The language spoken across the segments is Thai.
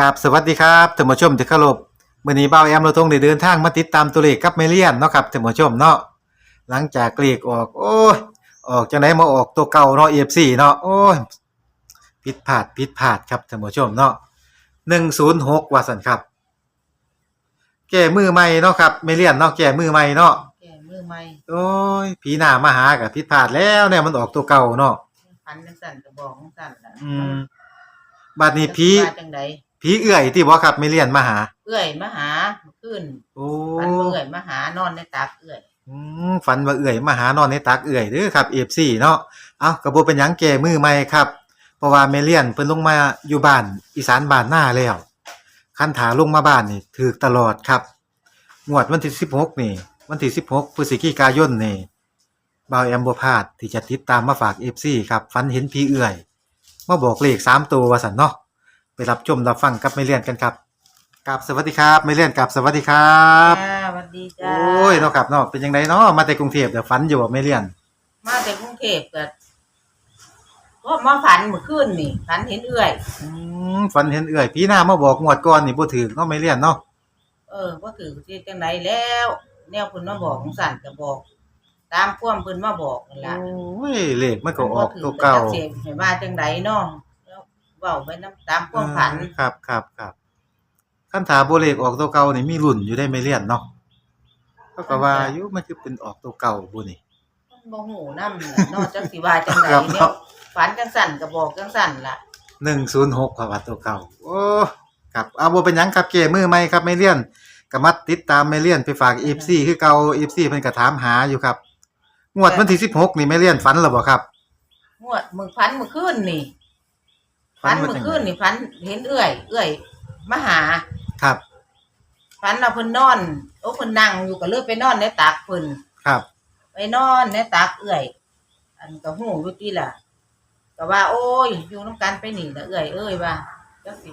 กับสวัสดีครับท่านผู้ชมที่เคารพมื้อนี้เบาแอมเราทงได้เดินทางมาติดตามตัวเลขกับแม่เลียนเนาะครับท่านผู้ชมเนาะหลังจากเลขออก โอ้ยออกจังไดมาออกตัวเก่าเนาะ FC เนาะโอ้ยผิดพลาดผิดพลาดครับท่านผู้ชมเนาะ106ว่าซั่นครับ แก้มือใหม่เนาะครับแม่เลียนเนาะแก้มือใหม่เนาะแก่มือใหม่โอ้ยผีหน้ามาหาก็ผิดพลาดแล้วเนี่ยมันออกตัวเก่าเนาะพันจังสั่นก็บอกจังสั่นล่ะอืมบัดนี้ผีว่าจังได ผีเอื้อยที่บ่ครับแม่เลียนมาหา เอื้อยมาหาขึ้นโอ้พันเอื้อยมาหานอนในตักเอื้อยอืมฝันว่าเอื่อยมาหานอนในตักเอื่อยเด้อครับ FC เนาะเอ้าก็บ่เป็นหยังแก่มือใหม่ครับ เพราะว่าแม่เลียนเพิ่นลงมาอยู่บ้านอีสานบ้านหน้าแล้วคันถาลงมาบ้านนี่ถูกตลอดครับงวดวันที่16นี่ วันที่16พฤศจิกายนนี่บ่าวแอมบ่พลาดที่จะติดตามมาฝาก FC ครับฝันเห็นผีเอื่อยมาบอกเลข3ตัวว่าซั่นเนาะไป รับชมรับฟังกับแม่เลียนกันครับกับสวัสดีครับแม่เลียนกับสวัสดีครับจ้าสวัสดีจ้าโอ้ยเนาะครับเนาะเป็นยังไงเนาะมาแต่กรุงเทพเดี๋ยวฝันอยู่บ่ไม่เรียน มาแต่กรุงเทพก็ก็มาฝันเมื่อคืนนี่ฝันเห็นเอื้อย อืมฝันเห็นเอื่อยพี่หน้ามาบอกงวดก่อนนี่บ่ถือเนาะไม่เรียนเนาะเออว่าถือที่จังไดแล้ว แนวเพิ่นมาบอกจังสั่นก็บอก ตามความเพิ่นมาบอกนั่นล่ะโอ้ยเลขมันก็ออกตัวเก่าเสียให้ว่าจังไดเนาะแล้ว เว้าไปนํตามความฝันเออครับครับครับคันถาบ่เลขออกตัวเก่านี่มีรุ่นอยู่ได้ไม่เรียนเนาะเขาก็ว่าอยู่มันคือเป็นออกตัวเก่าบ่นี่บ่ฮู้นำนอกจากสิว่าจังไดครับ เนี่ยฝันจังสั่นก็บอกจังสั่นล่ะ106ครับว่าตัวเก่า โอ้ครับเอาบ่เป็นหยังครับเกมือใหม่ครับไม่เรียนก็มาติดตามไม่เรียนไปฝาก FC คือเก่า FC เพิ่นก็ถามหาอยู่ครับงวดวันที่16นี่ไม่เรียนฝันแล้วบ่ครับ งวดมึงฝันเมื่อคืนนี่ ฝัฝันนว่าเมื่จัองไดคืนนี่ฝันเห็นเอื้อย เอื้อยมาหาครับฝันเราเพิ่นนอนโอ้เพิ่นนั่งอยู่ก็เลยไปนอนในตักเพิ่นครับ ไปนอนในตักเอื้อย อันก็หูอยู่ติล่ะก็ว่า โอ้ยอยู่นํกันไปนี่ละเอื้อยเอ้ยว่าจังสิ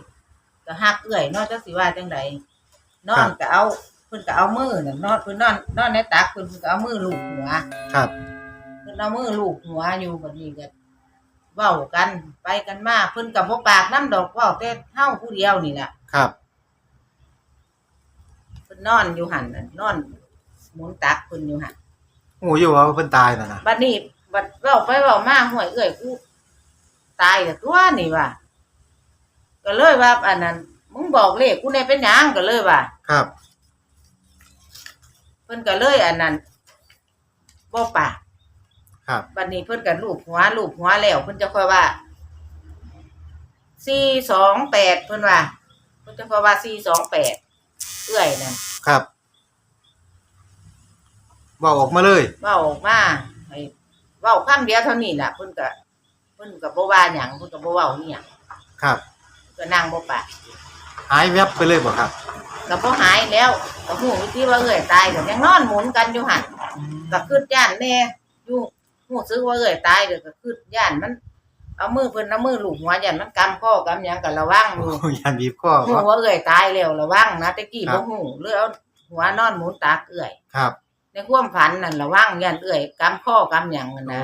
ก็ฮักเอื้อยเนอนจังสิว่าจังไดนอนก็เอาเพิ่นก็เอามือน่ะนอนเพิ่นนอนนอนในตักเพิ่นเพิ่นก็เอามือลูบหัวครับเพิ่นเอามือลูบหัวอยู่บัดนี้ก็ เว้ากัน ไปกันมาเพิ่นก็บ่ปากน้ำดอกเว้าแต่เฮาผู้เดียวนี่ล่ะครับ เพิ่นนอนอยู่หั่นน่ะนอนหมุนตักเพิ่นอยู่หั่นโอ้อยู่ว่าเพิ่นตายน่ะนะบัดนี้บัดเว้าไปเว้ามาห่วยเอ้ยกูตายแล้วตัวนี่ว่าก็เลยว่าอันนั้นมึงบอกเลขกูแน่เป็นหยังก็เลยว่า ครับ เพิ่นก็เลยอันนั้นบ่ปาก ครับบัดนี้เพิ่นก็ลูบหัวลูบหัวแล้วเพิ่นจะค่อยว่า428เพิ่นว่า เพิ่นจะค่อยว่า428เอื้อยนั่นครับบอกออกมาเลย เว้าออกมาให้เว้าคำเดียวเท่านี้ล่ะเพิ่นก็เพิ่นก็บ่ว่าหยังเพิ่นก็บ่เว้าอีหยังครับ ก็นั่งบ่ปากหายแวบไปเลยบ่ครับก็บ่หายแล้วก็ฮู้วิธีว่าเอื้อยตายก็ยังนอนหมุนกันอยู่หั่นก็คิดย่านแน่อยู่ ฮู้สึกว่าเอื้อยตายเด้อก็คิดย่านมัน เอามือเพิ่นเอามือลูบหัวย่านมันกำข้อกำหยังก็ระวังอโอ้ยู่ยันบีบข้อฮู้บ่ ว่าเอื้อยตายแล้วระวังนะแต่กี้ครับ่บฮู้เลยเอาหัวนอนหมุนตักเอื้อยครับในความฝันนั่นระวังย่านเอื้อยกำข้อกำหยังนั่นโอ้นะ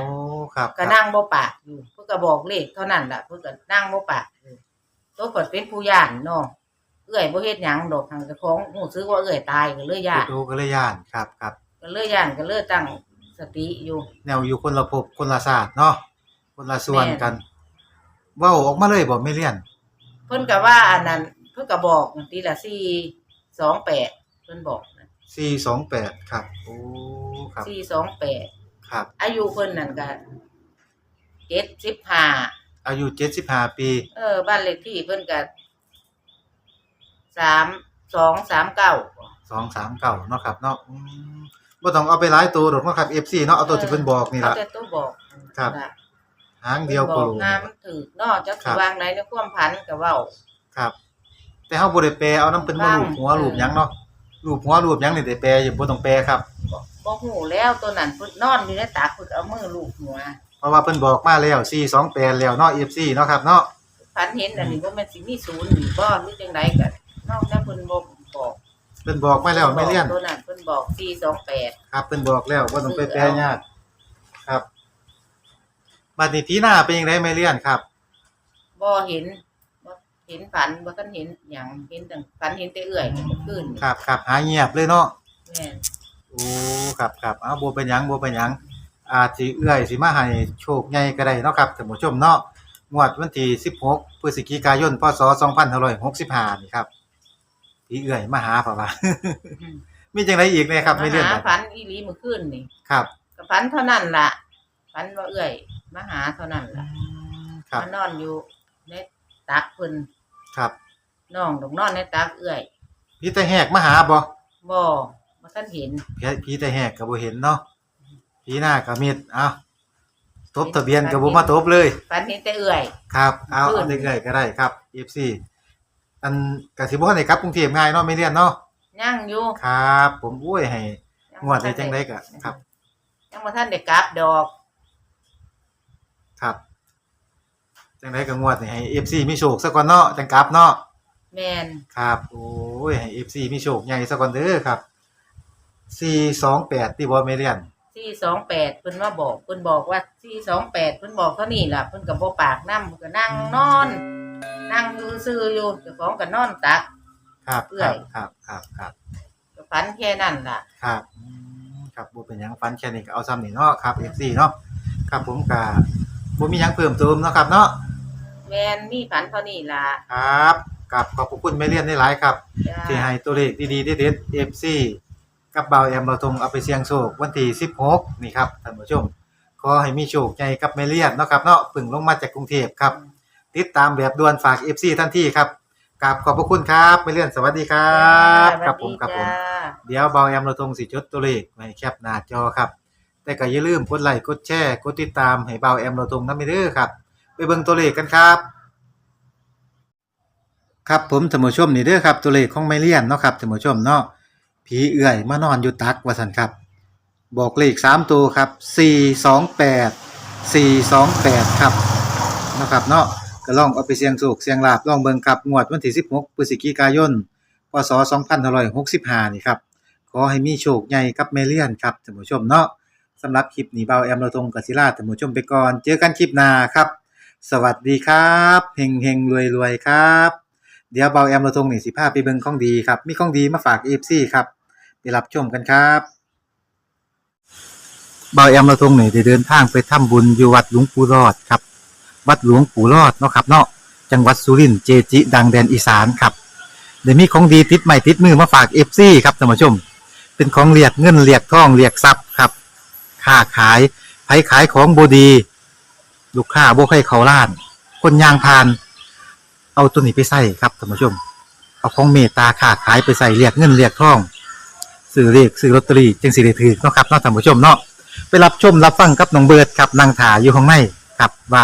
ครับคก็รับนั่งบ่ปากอยู่เพิ่นก็บอกเลขเท่านั้นล่ะเพิ่นก็นั่งบ่ปากอยู่ตัวก็เป็นผู้ย่านเนาะเอื้อยบ่เฮ็ดหยังดอกทางเจ้าของฮู้สึกว่าเอื้อยตายก็เลยย่าน ดูก็เลยย่านครับครับก็เลยย่านก็เลยตั้ง สติอยู่ แนวอยู่คนละภพคนละศาสตร์เนาะคนละส่วนแม่นกัน เว้าออกมาเลยบ่ไม่เลียน เพิ่นก็ว่าอันนั้น เพิ่นก็บอกทีละสี่สองแปดเพิ่นบอกนะ428ครับ โอ้ครับ สี่สองแปดครับ อายุเพิ่นนั่นก็เจ็ดสิบห้าอายุ75ปี เออ บ้านเลขที่เพิ่นก็สามสองสามเก้า239เนาะครับเนาะอืม บ่ต้องเอาไปหลายตัวดอกเนาะครับ FC เนาะเอาตัวที่เพิ่นบอกนี่ล่ะ เขาแต่ตัวบอกครับน่ะหางเดียวบโคอกโล งามมันถือนอกจากครัสิบ วางไหนในความพันก็เว้า ครับ แต่เฮาบ่ได้แปลเอาน้ำเพิ่นมาว่างลูบหัวลูบหยังเนาะลูบหัวลูบหยังนี่ได้แปลอยู่บ่ต้องแปลครับ บ่ฮู้แล้วตัวนั้นเพิ่นนอนอยู่ในตากเพิ่นเอามือลูบหัวเพราะว่าเพิ่นบอกมาแล้ว428แล้วเนาะ FC เนาะครับเนาะ พันเห็นอันนี้บ่แม่นสิมีศูนย์นี่บ่หรือจังไดก็นอกจากเพิ่นบ่บอก เพิ่นบอกมาแล้วไม่เลี่ยนตัวนั้นเพิ่นบอก428ครับเพิ่นบอกแล้วบ่ต้องไปแปลยากครับบัดนี้ผีหน้าเป็นจังไดไม่เลี่ยนครับบ่เห็นบ่เห็นฝันบ่ทันเห็นหยังเห็นแต่ฝันเห็นแต่เอื่อยเมื่อคืนนี่ครับครับหายเงียบเลยเนาะแม่นโอ้ครับครับเอาบ่เป็นหยังบ่เป็นหยังอาจสิเอื้อยสิมาให้โชคใหญ่ก็ได้เนาะครับท่านผู้ชมเนาะงวดวันที่16พฤศจิกายนพศ2565นี่ครับ พี่เอื้อยมาหาเปล่าวะ มีจังไดอีกแน่ครับไม่เรื่องมาบัหาดฝันอีหลีเมื่อคืนนี่ครับ ก็ฝันเท่านั้นล่ะฝันว่าเอื่อยมาหาเท่านั้นล่ะครับมานอนอยู่ในตักเพิ่นครับน้องดอกนอนในตักเอื่อยพี่แต่แหกมาหาบ่บ่บ่ทันเห็นพี่พี่แต่แหกก็บ่เห็นเนาะพี่หน้าก็มิดเอ้าทบทะเบียนก็บ่มาทบเลยฝันเห็นแต่เอื่อย ครับ เอาขึ้นเอาเรื่อยๆก็ได้ครับ FC อันกสิบ่ทันได้กลับกรุงเทพง่ายเนาะไม่เรียนเนาะย่างอยู่ครับ ผมอุ้ยให้งวดได้จังไดก็ครับ ยังบ่ทันได้กลับดอก ครับจังไดก็งวดนี่ให้ FC มีโชคซะก่อนเนาะจังกลับเนาะแม่นครับโอ้ยให้ FC มีโชคใหญ่ซะก่อนเด้อครับ428ที่บ่ไม่เรียน428เพิ่นมาบอกเพิ่นบอกว่า428เพิ่นบอกเท่านี้ล่ะเพิ่นก็บ่ปากนำเพิ่นก็นั่งนอน นั่งอยู่ซื่อๆอยู่เจ้าของก็นอนตัก ครับเอื้คอรับยครับครับครับก็ฝันแค่นั้นล่ะ ครับอืมครับบ่เป็นหยังฟันแค่นี้ก็เอาซ้ำนี่เนาะครับ FC เนาะครับผมก็บ่มีหยังเพิ่มเติมเนาะครับเนาะแม่นมีฝันเท่านี้ล่ะครับกับขอบพระคุณแม่เลียนได้หลายครับ จ้าที่ให้ตัวเลขดีๆเด็ดๆ FC กับเบาแอมเราทงเอาไปเสี่ยงโชควันที่16 นี่ครับท่านผู้ชม ขอให้มีโชคใหญ่กับแม่เลียนเนาะครับเนาะเพึ่งลงมาจากกรุงเทพครับ ติดตามแบบด่วนฝาก FC ทันทีครับกับขอบพระคุณครับแม่เลียนสวัสดีครับจ้าครับผมครับผม จ้า เดี๋ยวเบาแอมเราทงสิจดตัวเลขไว้แคปหน้าจอครับ แต่ก็อย่าลืมกดไลค์กดแชร์กดติดตามให้เบาแอมเราทงนำไปเด้อครับ ไปเบิ่งตัวเลขกันครับ ครับผมท่านผู้ชมนี่เด้อครับ ตัวเลขของไมเลียนเนาะครับท่านผู้ชมเนาะผีเอื่อยมานอนอยู่ตักว่าซั่นครับ บอกเลข 3 ตัวครับ 428 428 ครับเนาะครับเนาะ ก็ลองเอาไปเสี่ยงโชคเสี่ยงลาบลองเบิ่งครับงวดวันที่ 16พฤศจิกายนพศ2565 นี่ครับ ขอให้มีโชคใหญ่กับแมเลียนครับท่านผู้ชมเนาะสำหรับคลิปนี้เบาแอมเราตรงกับศิลาท่านผู้ชมไปก่อน เจอกันคลิปหน้าครับ สวัสดีครับเฮงเฮงรวยรวยครับ เดี๋ยวเบาแอมเราตรงนี่สิพาไปเบิ่งของดีครับ มีของดีมาฝาก FC ครับไปรับชมกันครับเบาแอมเราตรงนี่ได้เดินทางไปทำบุญอยู่วัดหลวงปู่รอดครับ วัดหลวงปู่รอดเนาะครับเนาะจังหวัดสุรินทร์เจจิ ดังแดนอีสานครับเดี๋ยวมีของดีติดใหม่ติดมือมาฝากเอฟซีครับท่านผู้ชม เป็นของเรียกเงินเรียกทองเรียกทรัพย์ครับค้าขายไผขายของบดี ลูกค้าโบใครเขาล้าน คนยางพาน เอาตัวนี้ไปใส่ครับท่านผู้ชม เอาของเมตตาค้าขายไปใส่เรียกเงินเรียกทองซื้อเรียกซื้อลอตเตอรี่จึงสิได้ถือเนาะครับเนาะท่านผู้ชมเนาะไปรับชมรับฟังกับน้องเบิร์ดครับนางถาอยู่ข้างในครับว่า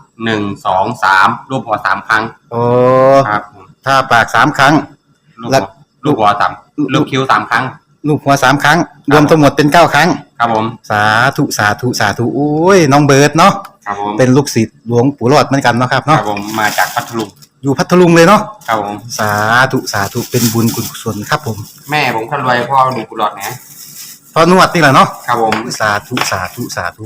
หนึ่งสองสามรูปหัวสามครั้งโอ้ครับผมถ้าปากสามครั้งลูกแล้หัววลูกหัวสามลูกคิ้วสามครั้ง ลูกหัวสามครั้ง รวมทั้งหมดเป็นเก้าครั้ง ครับผมสาธุสาธุสาธุโอ้ยน้องเบิร์ดเนาะครับผมเป็นลูกศิษย์หลวงปู่รอดเหมือนกันเนาะครับครัเนาะบผมมาจากพัทลุงอยู่พัทลุงเลยเนาะครับผม สาธุสาธุเป็นบุญกุศลครับผมแม่ผมคนรวยพ่อหนุ่มกุหลาบนะพอนวดนี่แหละเนาะครับผมสาธุสาธุสาธุ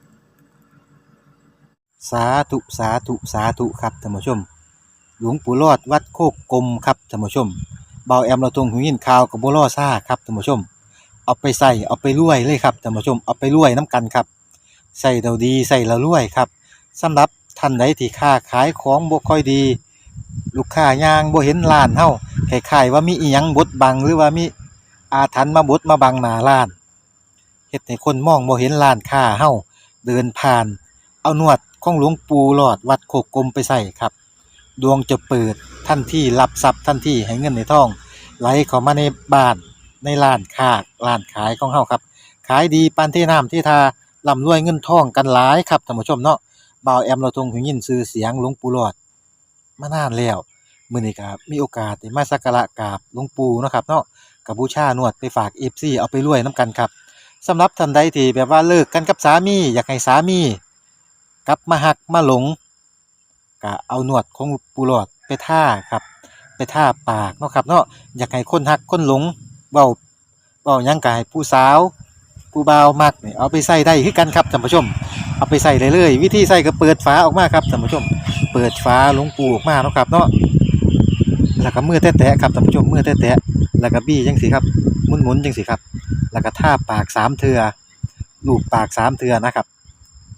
สาธุสาธุสาธุครับท่านผู้ชม หลวงปู่รอดวัดโคกกลมครับท่านผู้ชมเบาแอมเราตรงหูยินข่าวกับบัวล่อซ่าครับท่านผู้ชม เอาไปใส่เอาไปรวยเลยครับท่านผู้ชมเอาไปรวยน้ำกันครับใส่เราดีใส่เรารวยครับสำหรับท่านใดที่ค้าขายของบ่ค่อยดี ลูกค้ายางบ่เห็นร้านเฮาคล้ายๆว่ามีอีหยังบดบังหรือว่ามีอาถรรพ์มาบดมาบังหน้าร้านเฮ็ดให้คนมองบ่เห็นร้านค้าเฮาเดินผ่าน เอานวด ของหลวงปู่หลอดวัดโคกกลมไปใส่ครับ ดวงจะเปิดทันที่รับทรัพย์ทันที่ให้เงินในทอง ไหลเข้ามาในบ้านในร้านค้าร้านขายของเฮาครับ ขายดีปานที่น้ำที่ทาร่ำรวยเงินทองกันหลายครับท่านผู้ชมเนาะบ่าวแอมเราทงหูยินชื่อเสียงหลวงปู่หลอดมานานแล้วมื้อนี้ก็มีโอกาสได้มาสักการะกราบหลวงปู่เนาะครับเนาะกับบูชานวดไปฝาก FC เอาไปรวยนํกันครับสำหรับท่านใดที่แบบว่าเลิกกันกับสามี อยากให้สามี กับมาหักมาหลงก็เอาหนวดของปูหลอดไปท่าครับไปท่าปากเนาะครับเนาะอยากให้คนหักคนหลงเบาเบายังกายผู้สาวผู้บ่าวมักเนี่ยเอาไปใส่ได้คือกันครับท่านผู้ชม เอาไปใส่ได้เลยวิธีใส่ก็เปิดฝาออกมาครับท่านผู้ชม เปิดฝาหลวงปูออกมาเนาะครับเนาะแล้วก็มือแตะๆครับท่านผู้ชมมือแตะๆแล้วก็บี้จังสิครับหมุนๆจังสิครับ แล้วก็ท่าปากสามเทือลูบปากสามเทือนะครับ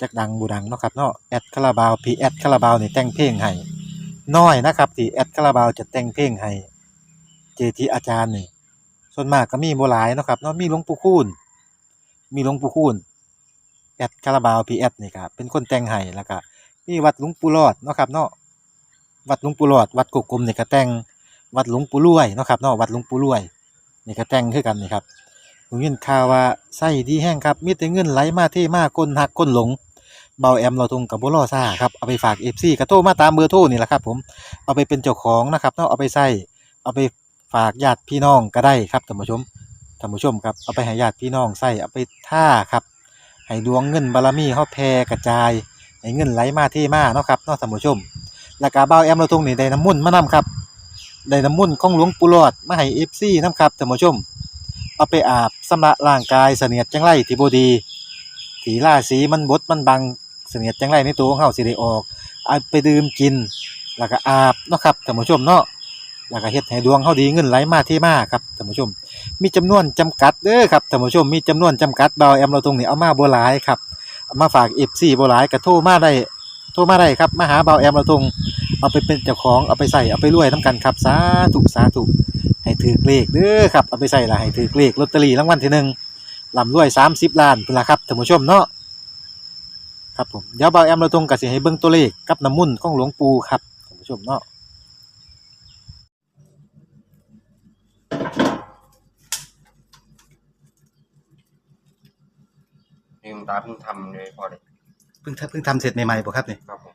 จักดังบูดังเนาะครับเนาะแอดคาราบาวพีแอดคาราบาวนี่แต่งเพลงให้น้อยนะครับที่แอดคาราบาวจะแต่งเพลงให้เจทีอาจารย์นี่ส่วนมากก็มีโบ่หลายเนาะครับเนาะมีหลวงปู่คูณมีหลวงปู่คูณแอดคาราบาวพีแอดนี่ครับเป็นคนแต่งให้แล้วก็มีวัดหลวงปู่รอดเนาะครับเนาะวัดหลวงปู่รอด วัดกกกลมนี่ก็แต่งวัดหลวงปู่รวยเนาะครับเนาะวัดหลวงปู่รวยนี่ก็แต่งคือกันนี่ครับ ผมยินข่าวว่าไส้ดีแห้งครับ มีแต่เงินไหลมาเทมาก้นหักก้นหลง เบาแอมเราทงกับบัวล่อซ่าครับ เอาไปฝากเอฟซีกระโทรมาตามเบอร์โทรนี่แหละครับ ผม เอาไปเป็นเจ้าของนะครับเนาะเอาไปใส่เอาไปฝากญาติพี่น้องก็ได้ครับท่านผู้ชมท่านผู้ชมครับเอาไปให้ญาติพี่น้องใส่เอาไปท่าครับให้ดวงเงินบารมีเขาแผ่กระจายให้เงินไหลมาเทมาเนาะครับเนาะท่านผู้ชมแล้วก็เบาแอมเราทงนี่ได้น้ำมุ่นมานํครับได้น้ำมุ่นของหลวงปู่หลอดมาให้เอฟซีนํครับท่านผู้ชม เอาไปอาบสำระร่างกายเสนียดจังไรที่บดีถีล่าสีมันบดมันบังเสนียดจังไรในตัวของเฮาสิได้ออกเอาไปดื่มกิน แล้วก็อาบเนาะครับท่านผู้ชมเนาะแล้วก็เฮ็ดให้ดวงเฮาดีเงินไหลมาเทมาครับท่านผู้ชม มีจำนวนจำกัดเด้อครับท่านผู้ชมมีจำนวนจำกัดเบาแอมเราตรงนี้เอามาบ่หลายครับมาฝาก FC บ่หลายก็โทรมาได้โทรมาได้ครับมาหาเบาแอมเราตรง เอาไปเป็นเจ้าของเอาไปใส่เอาไปรวยนํกันครับสาธุสาธุให้ถือเลขเด้อครับเอาไปใส่ละให้ถือเลขลอตเตอรี่รางวัลที่หนึ่งลำรวย30ล้านพุ่นละครับท่านผู้ชมเนาะครับผมเดี๋ยวเบาแอมเราตรงกับสิให้เบิ่งตัวเลขกับน้ำมุ่นต์ของหลวงปู่ครับท่านผู้ชมเนาะนี่คุณตาเพิ่งทำเลยพอเลยเพิ่งเพิ่งทำเสร็จใหม่ๆบ่ครับนี่ครับผม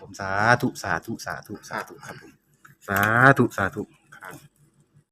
ผมสาธุสาธุสาธุสาธุครับผมสาธุสาธุ